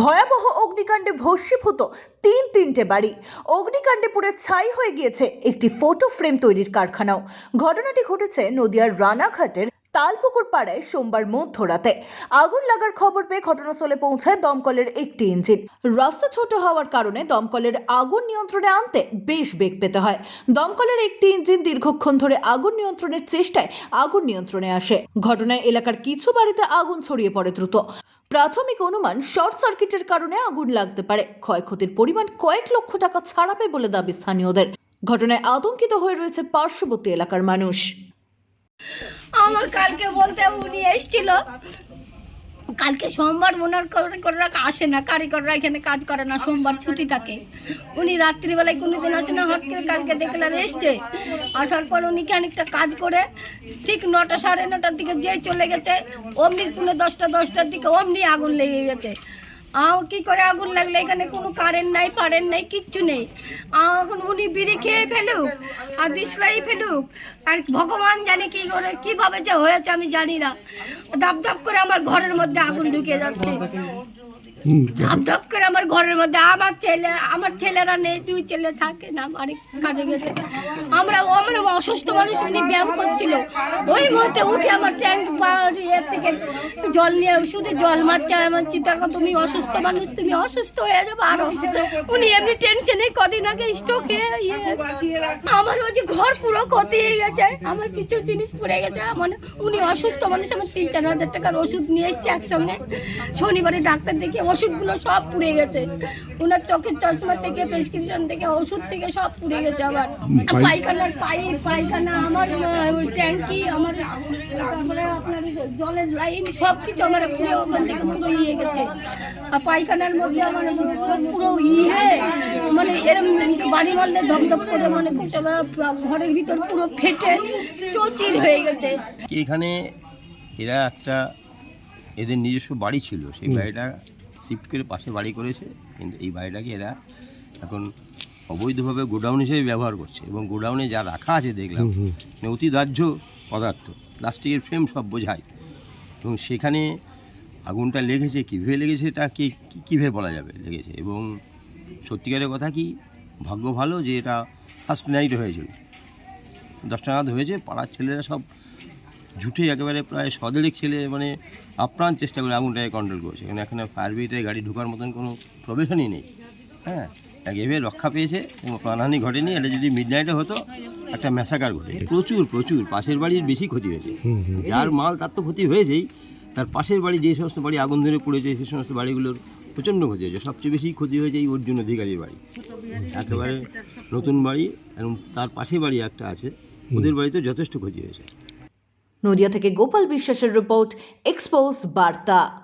ভয়াবহ অগ্নিকাণ্ডে ভস্মীভূত তিন তিনটে বাড়ি। অগ্নিকাণ্ডে পুরে ছাই হয়ে গিয়েছে একটি ফটো ফ্রেম তৈরির কারখানাও। ঘটনাটি ঘটেছে নদিয়ার রানাঘাটের তালপুকুর পাড়ায় সোমবার মধ্যরাতে আগুন লাগার খবর পেয়ে ঘটনাস্থলে পৌঁছায় দমকলের একটি ইঞ্জিন। রাস্তা ছোট হওয়ার কারণে দমকলের আগুন নিয়ন্ত্রণে আনতে বেশ বেগ পেতে হয়। দমকলের একটি ইঞ্জিন দীর্ঘক্ষণ ধরে আগুন নিয়ন্ত্রণের চেষ্টায় আগুন নিয়ন্ত্রণে আসে। ঘটনায় এলাকার কিছু বাড়িতে আগুন ছড়িয়ে পড়ে দ্রুত। প্রাথমিক অনুমান শর্ট সার্কিটের কারণে আগুন লাগতে পারে। ক্ষয়ক্ষতির পরিমাণ কয়েক লক্ষ টাকা ছাড়াবে বলে দাবি স্থানীয়দের। ঘটনায় আতঙ্কিত হয়ে রয়েছে পার্শ্ববর্তী এলাকার মানুষ। আমার কালকে বলতে উনি এসেছিল। কালকে সোমবার ওনার কারিগররা আসে না, কারিগররা এখানে কাজ করে না, সোমবার ছুটি থাকে। উনি রাত্রিবেলায় কোনো দিন আসে না হট করে কালকে দেখলাম এসছে। আসার পর উনি খানিকটা কাজ করে ঠিক নটা সাড়ে নটার দিকে যেই চলে গেছে, অমনি পুনে দশটা, দশটার দিকে অমনি আগুন লেগে গেছে। আও কি করে আগুন লাগলে? এখানে কোনো কারেন্ট নাই পারেন নাই কিচ্ছু নেই। এখন উনি বিড়ি খেয়ে ফেলুক আর দিসলাই ফেলুক আর ভগবান জানে কি করে কীভাবে যে হয়েছে আমি জানি না। ধাপ ধাপ করে আমার ঘরের মধ্যে আগুন ঢুকে যাচ্ছে। ধাপ ধাপ করে আমার ঘরের মধ্যে আমার ছেলে আমার ছেলেরা নেই দুই ছেলে থাকে না বাড়ি কাজে গেছে। আমরা আমরা অসুস্থ মানুষ উনি ব্যায়াম করছিল। ওই মুহূর্তে উঠে আমার ট্যাঙ্ক ইয়ে থেকে জল নিয়ে শুধু জল মারছে আমার চিন্তা তুমি অসুস্থ মানুষ তুমি অসুস্থ হয়ে যাবে আরও। উনি এমনি টেনশনে কদিন আগে স্ট্রোকে আমার ওই যে ঘর পুরো ক্ষতি হয়ে গেছে আমার কিছু জিনিস পড়ে গেছে মানে উনি অসুস্থ মানুষ আমার তিন চার হাজার টাকার ওষুধ নিয়ে এসছে একসঙ্গে। শনিবারে ডাক্তার দেখে ওষুধগুলো সব পুড়ে গেছে। ওনার চোখের চশমা থেকে প্রেসক্রিপশন থেকে ওষুধ থেকে সব পুড়ে গেছে আবার পায়খানার পাইপ পায়খানা আমার ট্যাঙ্কি আমার তারপরে আপনার জলের লাইন সব কিছু আমার পুরো ওখান থেকে পুরো ইয়ে গেছে। আর পায়খানার মধ্যে আমার পুরো ইয়ে মানে এরম বাড়ি মারলে ধপধপ করে মানে ঘরের ভিতর পুরো ফেটে চৌচির হয়ে গেছে। এখানে এরা একটা এদের নিজস্ব বাড়ি ছিল সেই বাড়িটা শিফট করে পাশে বাড়ি করেছে কিন্তু এই বাড়িটাকে এরা এখন অবৈধভাবে গোডাউন হিসেবে ব্যবহার করছে এবং গোডাউনে যা রাখা আছে দেখলাম মানে অতি দাহ্য পদার্থ প্লাস্টিকের ফ্রেম সব বোঝায়। এবং সেখানে আগুনটা লেগেছে, কীভাবে লেগেছে এটা কে কীভাবে বলা যাবে লেগেছে? এবং সত্যিকারের কথা কি? ভাগ্য ভালো যে এটা ফার্স্ট নাইট হয়েছিল। দশটা নাগাদ হয়েছে, পাড়ার ছেলেরা সব ঝুঠে একেবারে প্রায় সদেড়িক ছেলে মানে আপ্রাণ চেষ্টা করে আগুনটাকে কন্ট্রোল করেছে। কারণ এখানে ফায়ার ব্রিগেডের গাড়ি ঢোকার মতন কোনো প্রবেশনই নেই। হ্যাঁ এক এভাবে রক্ষা পেয়েছে, কোনো প্রাণহানি ঘটেনি। এটা যদি মিড নাইটে হতো একটা ম্যাসাকার ঘটে। প্রচুর প্রচুর। পাশের বাড়ির বেশি ক্ষতি হয়েছে। যার মাল তার তো ক্ষতি হয়েছেই। তার পাশের বাড়ি যে সমস্ত বাড়ি আগুন ধরে পড়েছে সেই সমস্ত বাড়িগুলোর প্রচণ্ড ক্ষতি হয়েছে। সবচেয়ে বেশি ক্ষতি হয়েছে এই অর্জুন অধিকারীর বাড়ি। একেবারে নতুন বাড়ি এবং তার পাশে বাড়ি একটা আছে। ওদের বাড়িতে যথেষ্ট ক্ষতি হয়েছে। নদিয়া থেকে গোপাল বিশ্বাসের রিপোর্ট এক্সপোজ বার্তা।